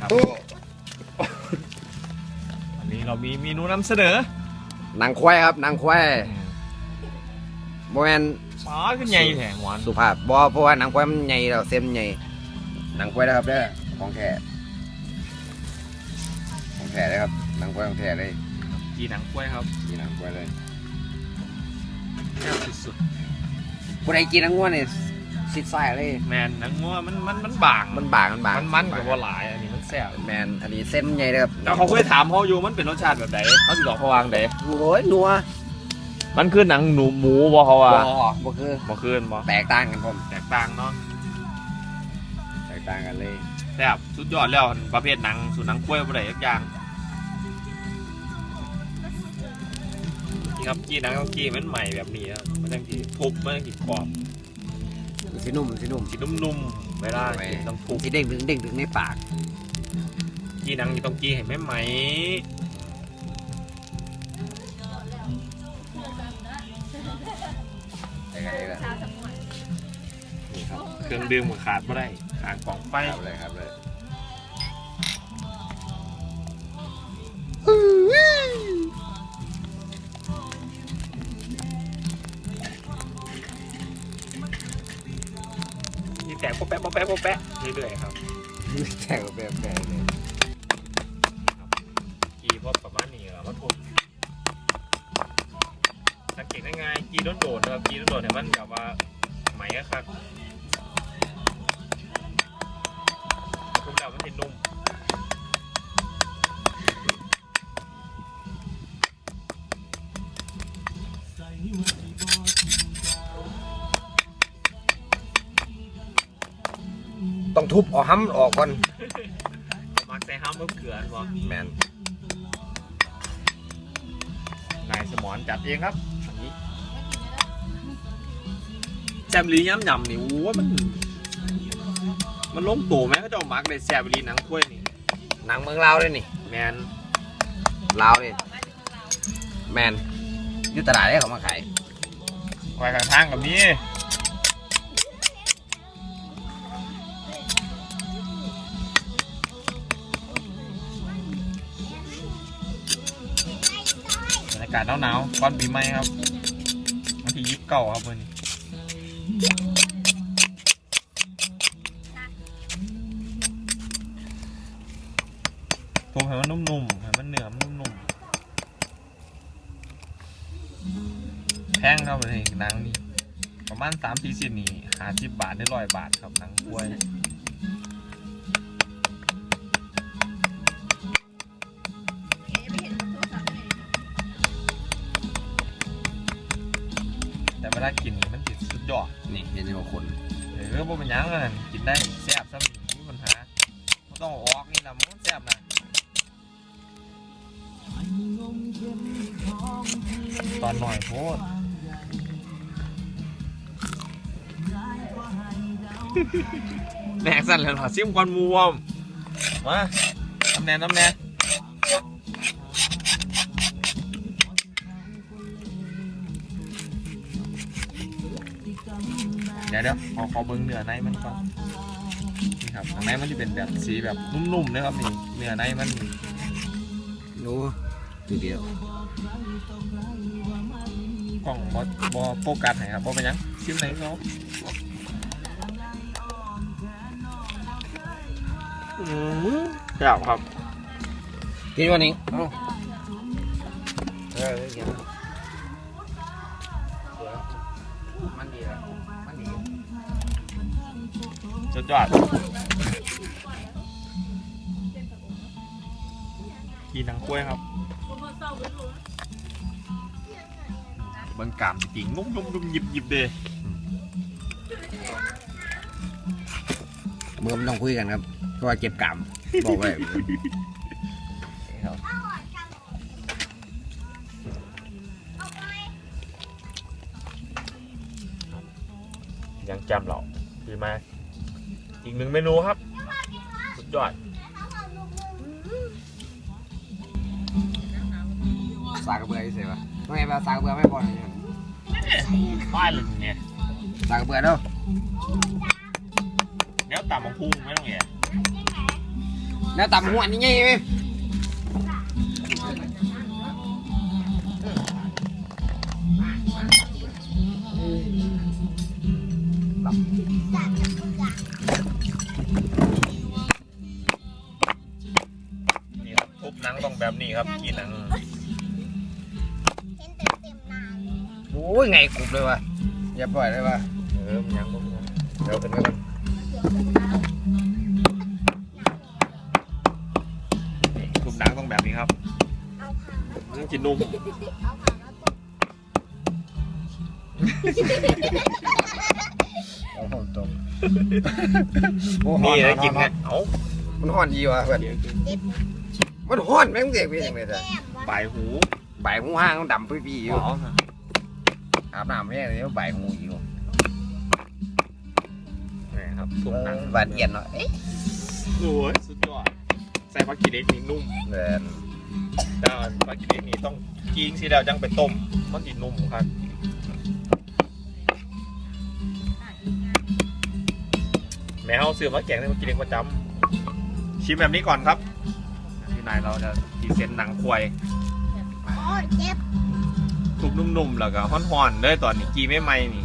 ครับวันนี้เรามีเมนูนำเสนอหนังควายครับหนังควายโมเมนอ๋อขึ้นใหญ่แถมหวานสุภาพบ่เพราะว่าหนังควายมันใหญ่เราเส้นมันใหญ่หนังควายนะครับเด้อของแท้ของแท้เลยครับหนังควายของแท้เลยกีหนังกล้วยครับนี่หนังควายเลยแซ่บสุดผู้ใดกินหนังงัวเนี่ย สิดไส้เลยๆแมนหนังงัวมันมันมันบางมันบางมันบางมันมันกับว่าหลายอันนี้มันแซ่บแมนอันนี้เส้นมันใหญ่เลยครับแล้วเขาเคยถามเขาอยู่มันเป็นรสชาติแบบไหนเขาสิบอกเขาวางไหนโอ้ยนัวมันคือหนังหนูหมูบ่เขาว่าบ่บ่คือบ่คืนบ่แตกต่างกันผมแตกต่างเนาะแตกต่างกันเลยแซ่บสุดยอดแล้วประเภทหนังสูตรหนังกล้วยบ่ได้ทุกอย่างนี่ครับกี้หนังกี้มันใหม่แบบนี้ครับมันต้องกี่ทุบมันต้องกี่กรอบ สีนุ่มสีนุ่มกินนุ่มๆ เวลากินต้องทุบสีเด้งดึงเด้งดึงในปาก กี้หนังนี่ต้องกี้ให้แม่ไหมได้กันเลยครับนี่ครับ เครื่องดื่มก็ขาดไม่ได้ขาดกล่องไฟครับเลยครับเลย แตกโป๊ะแปะโป๊ะแปะโป๊ะแปะเรื่อยๆครับแข่งกับแบบแบบเลยกีพอประมาณนี้แล้วก็ทุบสังเกตง่ายๆกีโดนๆนะครับกีโดนๆเนี่ยมันแบบว่าไหมอะครับทุบแล้วมันจะนุ่ม ต้องทุบเอาห้ำออกก่อนมักใส่ห้ามเพิ่มเกลือบ่แมนนายสมอนจัดเองครับอันนี้แซมลีย้ำยำนี่โอ้ยมัน มันล้มตัวไหมเขาเจะมักเลยแซมลีหนังถ้วยนี่หนังเมืองลาวเลยนี่แมนลาวเลยแมนอยุตลาดได้เขามาขายควายข้างทางกับนี้ากาศหนาวๆก่อนปีใหม่ครับวันที่ยิบเก้าครับวันนี้ทุบให้มันนุ่มๆให้มันเหนื้อมันนุ่มๆแพงครับวันนี้หนังนี่ประมาณสามปีสินี่หาสิบบาทได้ร้อยบาทครับหนังกล้วย แต่เวลากินนี่มันติดสุดยอดนี่เห็นที่ว่าคนเออบ่เป็นหยังเลยกินได้แซ่บซ้ำนี่ไม่มีปัญหาไม่ต้องเอาออกนี่นะมันแซ่บนะตอนหน่อยโพดแหนกสั่นเลยเหรอซิมก่อนหมูวอมมาตำแหน่งตำแหน่ง เดี๋ยวเดี๋ยวขอขอเบิ้งเนื้อในมันก่อนนี่ครับข้างในมันจะเป็นแบบสีแบบนุ่มๆนะครับนี่เนื้อในมันนี่หนูตัวเดียวกล่องบอบอโฟกัสไหนครับบอเป็นหยังซิมไหนเขาอืมแซ่บครับกินวันนี้เอ้าเออเดี๋ยวมันดีแล้วมันดี สุดยอดกีนังกล้วยครับเบังกามจริงงุ้มยุ่มยุ่มหยิบหยิบเดยเมื่อมันต้องคุยกันครับเพราะว่าเก็บกรรมบอกไว้ยังจำเราดีไหม อีกหนึ่งเมนูครับ สุดยอดสากกระเบือเฉยๆวะต้องไงแบบสากกระเบือไม่พอเลยเนี่ยป้ายเลยเนี่ยสากกระเบือเนาะเดี๋ยวตามมาพุ่งไม่ต้องแง่แล้วตำหัวนี่ไงไหม งต้องแบบนี้ครับกินหนังเห็นเต็มเต็มๆหน้าเลยโอ้ยไงกรุบเลยวะอย่าปล่อยเลยวะเออมันยังบ่มันยังเดี๋ยวขึ้นไปก่อนนี่ทุบหนังต้องแบบนี้ครับเอาผักมันต้องกินนุ่มเอาผักมาตบเอาผมตกนี่นะกินไงเอ้า มันห่อนยีวะเพื่อนเดี๋ยวมันห่อนแม่งเด็กเป็นยังไงแก้จ้ะมวะปลายหูใบหูห้างมันดำปี้ๆอยู่อ๋ออาบน้ำแม่เลยใบหูอยู่นี่ครับทุบหนังหวานเย็นเนาะเอ๊ะโอ้ยสุดยอดใส่ปลากีเล็กนี่นุ่มเดินแต่ปลากีเล็กนี่ต้องกิ้งสิแล้วจังไปต้มมันกินนุ่มครับแม่เฮาซื้อมาแกงในปลากีเล็กประจำ ชิมแบบนี้ก่อนครับ พี่นายเราจะพรีเซนต์หนังควายโอ้ยเจ็บทุบนุ่มๆ แล้วก็ฮ้อนๆเลยตอนนี้กีไม่ไหมนี่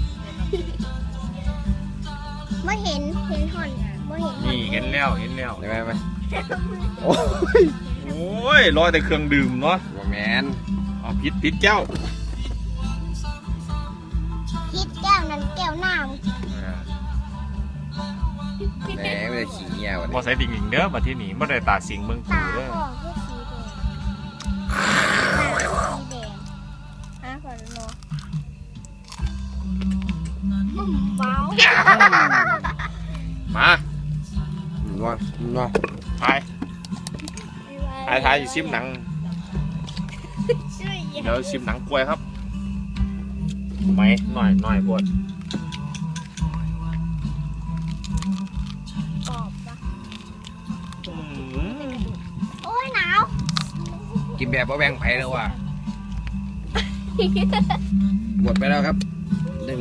ไม่เห็นเห็นหอนไม่เห็นหอนนี่เห็นแล้วเห็นแล้วได้ไหมไหมโอ้ยรอยแต่เครื่องดื่มเนาะบ่แมนเอาพิษพิษแก้วคิดแก้วนั้นแก้วหน้ามึงแหมไม่ได้ ขี้เงี้ยวันบอนี้ใส่ดิ่งๆเด้อมาที่นี่ไม่ได้ตาสิงเมืองกูตาเด้อพ่อคือสีแดงตาสีแดงฮะขอรอเมามานัวนัวทายทายทายอยู่ซิมหนัง ช่วยเดี๋ยวซิมหนังกล้วยครับไหมหน่อยหน่อยพวด กินแบบบ่แบ่งไผเลยว่ะหมดไปแล้วครับหนึ่ง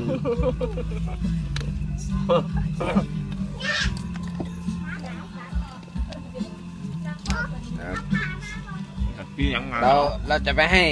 พี่ยังไงเราเราจะไปให้